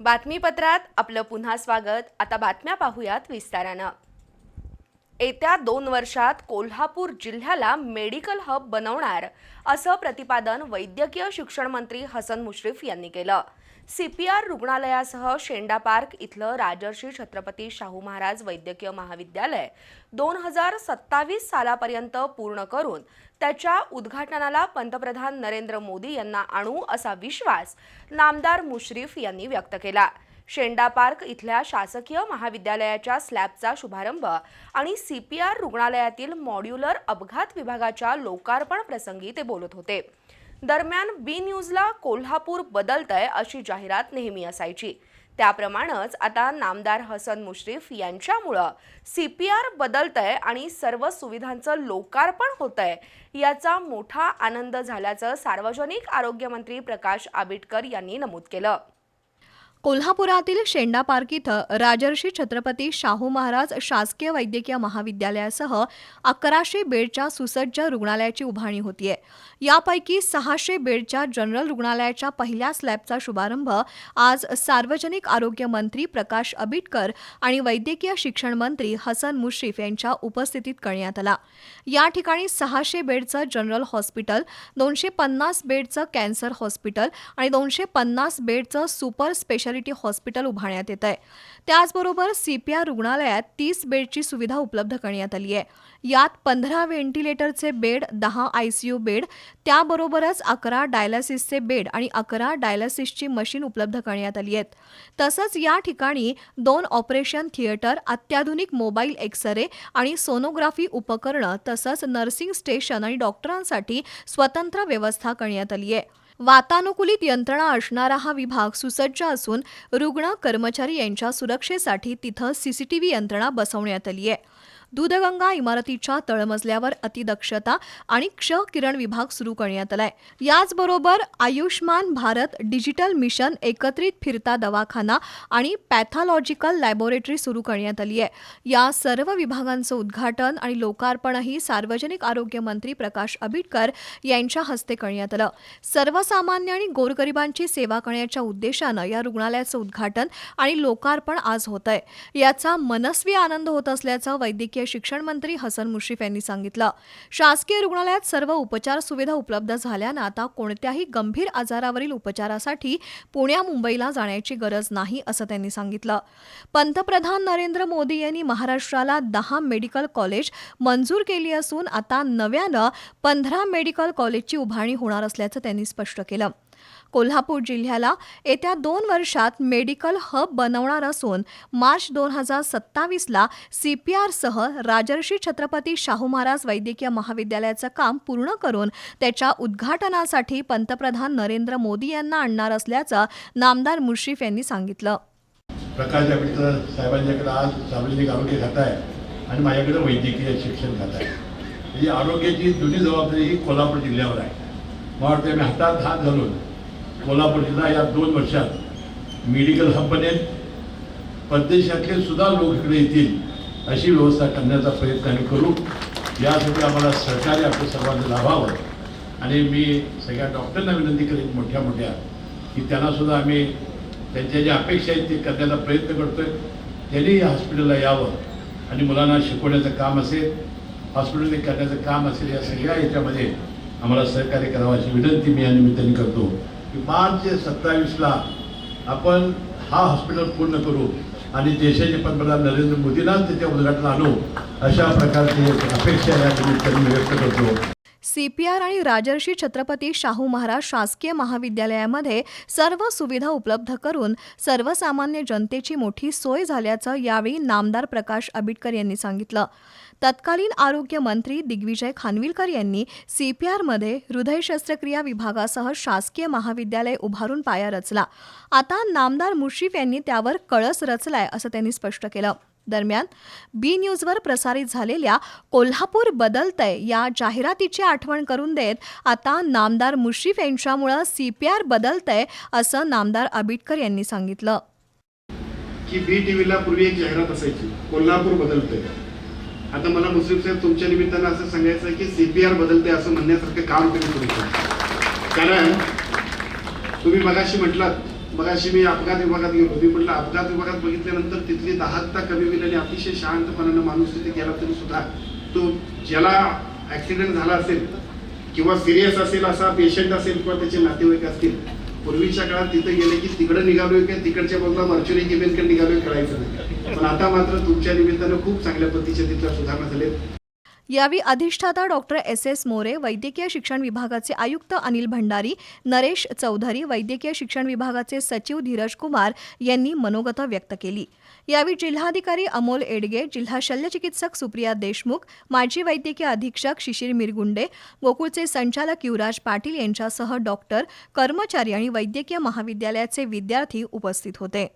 बातमीपत्रात आपलं पुन्हा स्वागत. आता बातम्या पाहूयात विस्तारानं. येत्या दोन वर्षात कोल्हापूर जिल्ह्याला मेडिकल हब बनवणार असं प्रतिपादन वैद्यकीय शिक्षण मंत्री हसन मुश्रीफ यांनी केलं. सी पी आर रुग्णालयासह शेंडा पार्क इथलं राजर्षी छत्रपती शाहू महाराज वैद्यकीय महाविद्यालय दोन हजार सत्तावीस सालापर्यंत पूर्ण करून त्याच्या उद्घाटनाला पंतप्रधान नरेंद्र मोदी यांना आणू असा विश्वास नामदार मुश्रीफ यांनी व्यक्त केला. शेंडा पार्क इथल्या शासकीय महाविद्यालयाच्या स्लॅबचा शुभारंभ आणि सी पी आर रुग्णालयातील मॉड्युलर अपघात विभागाच्या लोकार्पण प्रसंगी ते बोलत होते. दरम्यान बी न्यूजला कोल्हापूर बदलतंय अशी जाहिरात नेहमी असायची. त्याप्रमाणेच आता नामदार हसन मुश्रीफ यांच्यामुळं सी पी आर बदलतंय आणि सर्व सुविधांचं लोकार्पण होतंय याचा मोठा आनंद झाल्याचं सार्वजनिक आरोग्यमंत्री प्रकाश आबिटकर यांनी नमूद केलं. कोल्हापुरातील शेंडा पार्क इथं राजर्षी छत्रपती शाहू महाराज शासकीय वैद्यकीय महाविद्यालयासह अकराशे बेडच्या सुसज्ज रुग्णालयाची उभारणी होतीये. यापैकी सहाशे बेडच्या जनरल रुग्णालयाच्या पहिल्या स्लॅबचा शुभारंभ आज सार्वजनिक आरोग्य मंत्री प्रकाश आबिटकर आणि वैद्यकीय शिक्षण मंत्री हसन मुश्रीफ यांच्या उपस्थितीत करण्यात आला. या ठिकाणी सहाशे बेडचं जनरल हॉस्पिटल दोनशे पन्नास बेडचं कॅन्सर हॉस्पिटल आणि दोनशे पन्नास बेडचं सुपर स्पेशल स्पेशालिटी हॉस्पिटल उभारण्यात येत आहे. त्याचबरोबर सीपीआर रुग्णालयात तीस बेडची सुविधा उपलब्ध करण्यात आली आहे. यात पंधरा व्हेंटिलेटरचे बेड दहा आयसीयू बेड त्याबरोबरच अकरा डायलासिसचे बेड आणि अकरा डायलासिसची मशीन उपलब्ध करण्यात आली आहेत. तसंच या ठिकाणी दोन ऑपरेशन थिएटर अत्याधुनिक मोबाईल एक्सरे आणि सोनोग्राफी उपकरणं तसंच नर्सिंग स्टेशन आणि डॉक्टरांसाठी स्वतंत्र व्यवस्था करण्यात आली आहे. वातानुकूलित यंत्रणा असणारा हा विभाग सुसज्ज असून रुग्ण कर्मचारी यांच्या सुरक्षेसाठी तिथं सीसीटीव्ही यंत्रणा बसवण्यात आली आहे. दूधगंगा इमारतीच्या तळमजल्यावर अतिदक्षता आणि क्ष किरण विभाग सुरू करण्यात आलाय. याचबरोबर आयुष्मान भारत डिजिटल मिशन एकत्रित फिरता दवाखाना आणि पॅथॉलॉजिकल लॅबोरेटरी सुरू करण्यात आली आहे. या सर्व विभागांचं उद्घाटन आणि लोकार्पणही सार्वजनिक आरोग्य मंत्री प्रकाश आबिटकर यांच्या हस्ते करण्यात आलं. सर्वसामान्य आणि गोरगरिबांची सेवा करण्याच्या उद्देशानं या रुग्णालयाचं उद्घाटन आणि लोकार्पण आज होत आहे याचा मनस्वी आनंद होत असल्याचं वैद्यकीय शिक्षण मंत्री हसन मुश्रीफ यांनी सांगितलं. शासकीय रुग्णालयात सर्व उपचार सुविधा उपलब्ध झाल्यानं आता कोणत्याही गंभीर आजारावरील उपचारासाठी पुण्या मुंबईला जाण्याची गरज नाही असं त्यांनी सांगितलं. पंतप्रधान नरेंद्र मोदी यांनी महाराष्ट्राला दहा मेडिकल कॉलेज मंजूर केली असून आता नव्यानं पंधरा मेडिकल कॉलेजची उभारणी होणार असल्याचं त्यांनी स्पष्ट केलं. कोल्हापूर जिल्ह्याला येत्या दोन वर्षात मेडिकल हब बनवणार असून मार्च दोन हजार सत्तावीसला सी पी आरसह राजर्षी छत्रपती शाहू महाराज वैद्यकीय महाविद्यालयाचं काम पूर्ण करून त्याच्या उद्घाटनासाठी पंतप्रधान नरेंद्र मोदी यांना आणणार असल्याचं नामदार मुश्रीफ यांनी सांगितलं. प्रकाश आंबेडकर साहेबांच्याकडे आज सार्वजनिक आरोग्य खातं आहे आणि माझ्याकडे वैद्यकीय शिक्षण खातं आहे. म्हणजे आरोग्याची दोन्ही जबाबदारी ही कोल्हापूर जिल्ह्यावर आहे. मला वाटतं मी हातात हात घालून कोल्हापूर जिल्हा या दोन वर्षात मेडिकल हब बनेल. परदेशातले सुद्धा लोक इकडे येतील अशी व्यवस्था करण्याचा प्रयत्न आम्ही करू. यासाठी आम्हाला सहकार्य आपलं सर्वांचं लाभावं. आणि मी सगळ्या डॉक्टरांना विनंती करेन मोठ्या मोठ्या की त्यांना सुद्धा आम्ही त्यांच्या ज्या अपेक्षा आहेत ते करण्याचा प्रयत्न करतोय. त्यांनी या हॉस्पिटलला यावं आणि मुलांना शिकवण्याचं काम असेल हॉस्पिटल करण्याचं काम असेल या सगळ्या याच्यामध्ये आम्हाला सहकार्य करावं अशी विनंती मी या निमित्ताने करतो. की मार्च सत्तावीसला आपण हा हॉस्पिटल पूर्ण करू आणि देशाचे पंतप्रधान नरेंद्र मोदींना त्याच्या उद्घाटन आणू अशा प्रकारची अपेक्षा या निमित्ताने व्यक्त करतो. सीपीआर आणि राजर्षी छत्रपती शाहू महाराज शासकीय महाविद्यालयामध्ये सर्व सुविधा उपलब्ध करून सर्वसामान्य जनतेची मोठी सोय झाल्याचं यावेळी नामदार प्रकाश आबिटकर यांनी सांगितलं. तत्कालीन आरोग्य मंत्री दिग्विजय खानविलकर यांनी सीपीआरमध्ये हृदय शस्त्रक्रिया विभागासह शासकीय महाविद्यालय उभारून पाया रचला. आता नामदार मुश्रीफ यांनी त्यावर कळस रचलाय असं त्यांनी स्पष्ट केलं. दरम्यान बी न्यूजवर प्रसारित झालेल्या कोल्हापूर बदलतय या जाहिरातीची आठवण करून देत आता नामदार मुश्रीफ यांच्यामुळं सी पी आर बदलतय असं नामदार आबिटकर यांनी सांगितलं. की बी टी व्हीला पूर्वी एक जाहिरात असायची कोल्हापूर बदलतंय आता मला मुस्लिम साहेब तुमच्या निमित्तानं असं सांगायचं आहे की सीपीआर बदलते असं म्हणण्यासारखं काम तुम्ही करू शकता. कारण तुम्ही मगाशी म्हटलात मगाशी मी अपघात विभागात गेलो मी म्हटलं अपघात विभागात बघितल्यानंतर तिथली दाहकता कमी होईल आणि अतिशय शांतपणानं माणूस तिथे गेला तरी सुद्धा तो ज्याला ऍक्सिडेंट झाला असेल किंवा सिरियस असेल असा पेशंट असेल किंवा त्याचे नातेवाईक असतील पूर्वीच्या काळात तिथे गेले की तिकडे निघालोय किंवा तिकडच्या बाजूला मर्च्युरी केबिनकडे निघालोय कळायचं नाही. पण आता मात्र तुमच्या निमित्तानं खूप चांगल्या पद्धतीच्या तिथल्या सुधारणा झाल्यात. यावेळी अधिष्ठाता डॉक्टर एस एस मोरे वैद्यकीय शिक्षण विभागाचे आयुक्त अनिल भंडारी नरेश चौधरी वैद्यकीय शिक्षण विभागाचे सचिव धीरज कुमार यांनी मनोगत व्यक्त केली. यावेळी जिल्हाधिकारी अमोल एडगे जिल्हा शल्यचिकित्सक सुप्रिया देशमुख माजी वैद्यकीय अधीक्षक शिशिर मिरगुंडे गोकुळचे संचालक युवराज पाटील यांच्यासह डॉक्टर कर्मचारी आणि वैद्यकीय महाविद्यालयाचे विद्यार्थी उपस्थित होते.